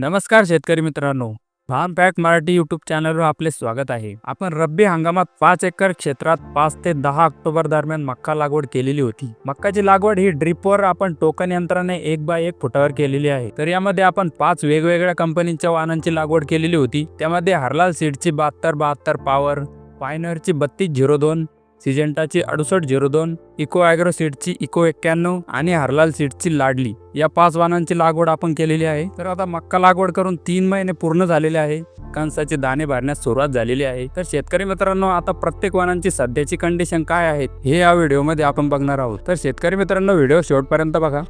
नमस्कार शेतकरी मित्रांनो फार्म पॅक मराठी यूट्यूब चॅनलवर आपले स्वागत आहे. आपण रब्बी हंगामात पाच एकर क्षेत्रात पाच ते दहा ऑक्टोबर दरम्यान मक्का लागवड केलेली होती. मक्काची लागवड ही ड्रिपवर आपण टोकन यंत्राने एक बाय एक फुटावर केलेली आहे. तर यामध्ये आपण पाच वेगवेगळ्या कंपनीच्या वाहनांची लागवड केलेली होती. त्यामध्ये हरलाल सीडची बहात्तर बहात्तर पॉवर पायनरची बत्तीस झिरो दोन सिजेंटाची अडुसष्ट झिरो दोन इको ॲग्रो सीडची इको एक्क्याण्णव आणि हरलाल सीडची लाडली. या पाच वाहनांची लागवड आपण केलेली आहे. तर आता मक्का लागवड करून तीन महिने पूर्ण झालेले आहे. कणसाचे दाणे भरण्यास सुरुवात झालेली आहे. तर शेतकरी मित्रांनो आता प्रत्येक वाहनांची सध्याची कंडिशन काय आहे हे या व्हिडिओमध्ये आपण बघणार आहोत. तर शेतकरी मित्रांनो व्हिडिओ शेवटपर्यंत बघा.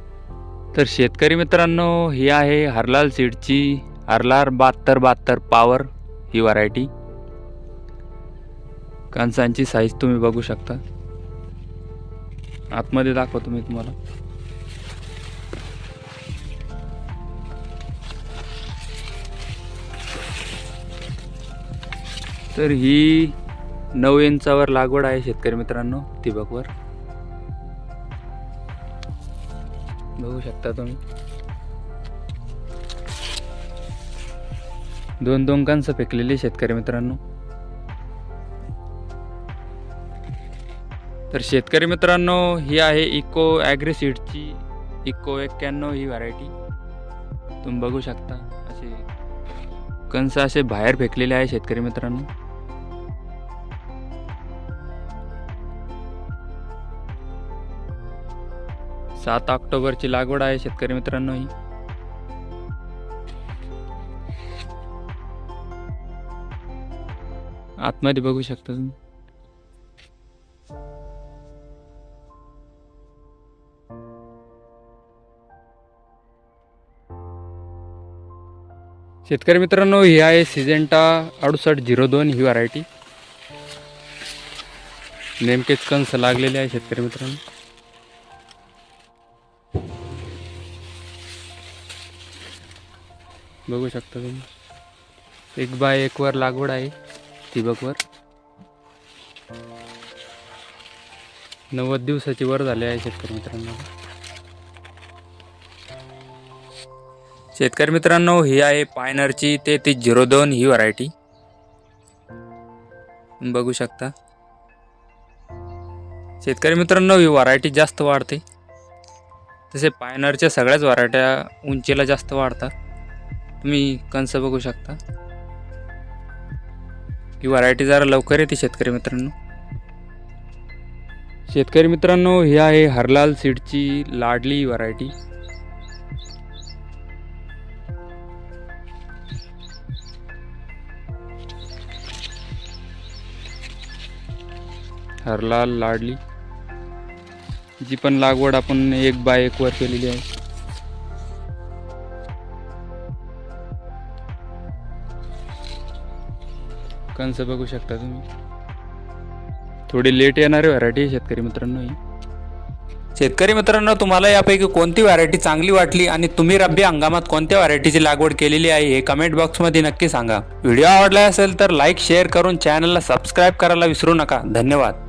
तर शेतकरी मित्रांनो ही आहे हरलाल सीडची हरलार बहात्तर बहात्तर पॉवर ही व्हरायटी कांसांची साईज तुम्ही बघू शकता. आतमध्ये दाखवतो मी तुम्हाला. तर ही नऊ इंचावर लागवड आहे शेतकरी मित्रांनो तिबकवर बघू शकता तुम्ही. दोन दोन कांस फेकलेली शेतकरी मित्रांनो. तर शेतकरी मित्रांनो ही आहे इको ॲग्रेसीडची इको एक्क्याण्णव ही व्हरायटी तुम्ही बघू शकता असे कंस असे बाहेर फेकलेले आहे शेतकरी मित्रांनो. सात ऑक्टोबरची लागवड आहे शेतकरी मित्रांनो ही. आतमध्ये बघू शकता तुम्ही. शेतकरी मित्रांनो ही आहे सिजेंटा अडुसष्ट झिरो दोन ही व्हरायटी नेमकेच कंस लागलेले आहे शेतकरी मित्रांनो. बघू शकता तुम्ही. एक बाय एक वर लागवड आहे ठिबकवर नव्वद दिवसाची वर झाले आहे शेतकरी मित्रांनो. शेतकरी मित्रांनो ही आहे पायनरची तेहतीस झिरो दोन ही व्हरायटी बघू शकता. शेतकरी मित्रांनो ही व्हरायटी जास्त वाढते. तसे पायनरच्या सगळ्याच व्हरायट्या उंचीला जास्त वाढतात. तुम्ही कंस बघू शकता. ही व्हरायटी जरा लवकर येते शेतकरी मित्रांनो. शेतकरी मित्रांनो ही आहे हरलाल सीडची लाडली व्हरायटी हरला लाडली. जी पण लागवड आपण एक बाय एक वर केलेली आहे. कंस बघू शकता तुम्ही. थोडी लेट येणारी व्हरायटी आहे शेतकरी मित्रांनो ही. शेतकरी मित्रांनो तुम्हाला यापैकी कोणती व्हरायटी चांगली वाटली आणि तुम्ही रब्बी हंगामात कोणत्या व्हरायटीची लागवड केलेली आहे हे कमेंट बॉक्समध्ये नक्की सांगा. व्हिडिओ आवडला असेल तर लाईक शेअर करून चॅनलला सबस्क्राईब करायला विसरू नका. धन्यवाद.